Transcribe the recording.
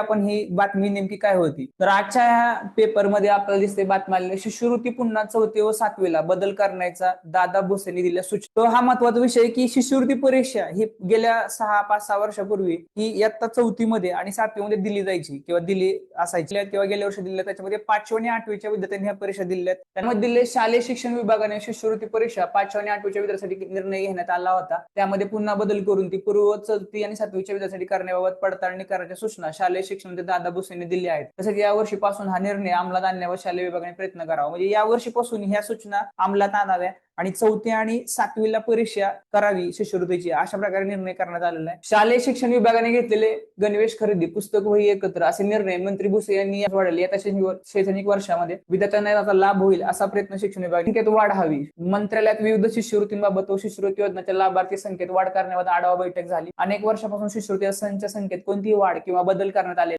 आपण ही बातमी नेमकी काय होती? तर आजच्या ह्या पेपरमध्ये आपल्याला दिसते बातमी शिष्यवृत्ती पुन्हा चौथी व सातवीला बदल करण्याचा दादा भुसेंनी दिल्या सूचना. तो हा महत्त्वाचा विषय की शिष्यवृत्ती परीक्षा ही गेल्या सहा पाच सहा वर्षापूर्वी ही इयत्ता चौथीमध्ये आणि सातवीमध्ये दिली जायची किंवा दिली असायची. किंवा गेल्या वर्षी दिल्या त्याच्यामध्ये पाचवी आणि आठवीच्या विद्यार्थ्यांनी ह्या परीक्षा दिल्या आहेत. त्यामध्ये दिले शालेय शिक्षण विभागाने शिष्यवृत्ती परीक्षा पाचवी आणि आठवीच्या विद्यार्थ्यांसाठी निर्णय घेण्यात आला होता. त्यामध्ये पुन्हा बदल करून ती पूर्व चौथी आणि सातवीच्या विद्यार्थ्यांसाठी करण्याबाबत पडताळणी करण्याच्या सूचना शालेय शिक्षण मंत्री दादा भुसेंनी दिले आहेत. तसेच या वर्षीपासून हा निर्णय अंमलात आणण्यावर शालेय विभागाने प्रयत्न करावा. म्हणजे या वर्षीपासून ह्या सूचना अंमलात आणाव्या आणि चौथी आणि सातवीला परीक्षा करावी शिष्यवृत्तीची. अशा प्रकारे निर्णय करण्यात आलेला आहे. शालेय शिक्षण विभागाने घेतलेले गणवेश खरेदी पुस्तक वही एकत्र असे निर्णय मंत्री भुसे यांनी वाढवले या शैक्षणिक- शैक्षणिक वर्षामध्ये विद्यार्थ्यांना याचा लाभ होईल असा प्रयत्न शिक्षण विभागाने वाढ हवी मंत्रालयात विविध शिष्यवृत्तींबाबत व शिष्यवृत्ती योजनाच्या लाभार्थी संख्येत वाढ करण्याबाबत आढावा बैठक झाली. अनेक वर्षापासून शिष्यवृत्ती संच संख्येत कोणतीही वाढ किंवा बदल करण्यात आले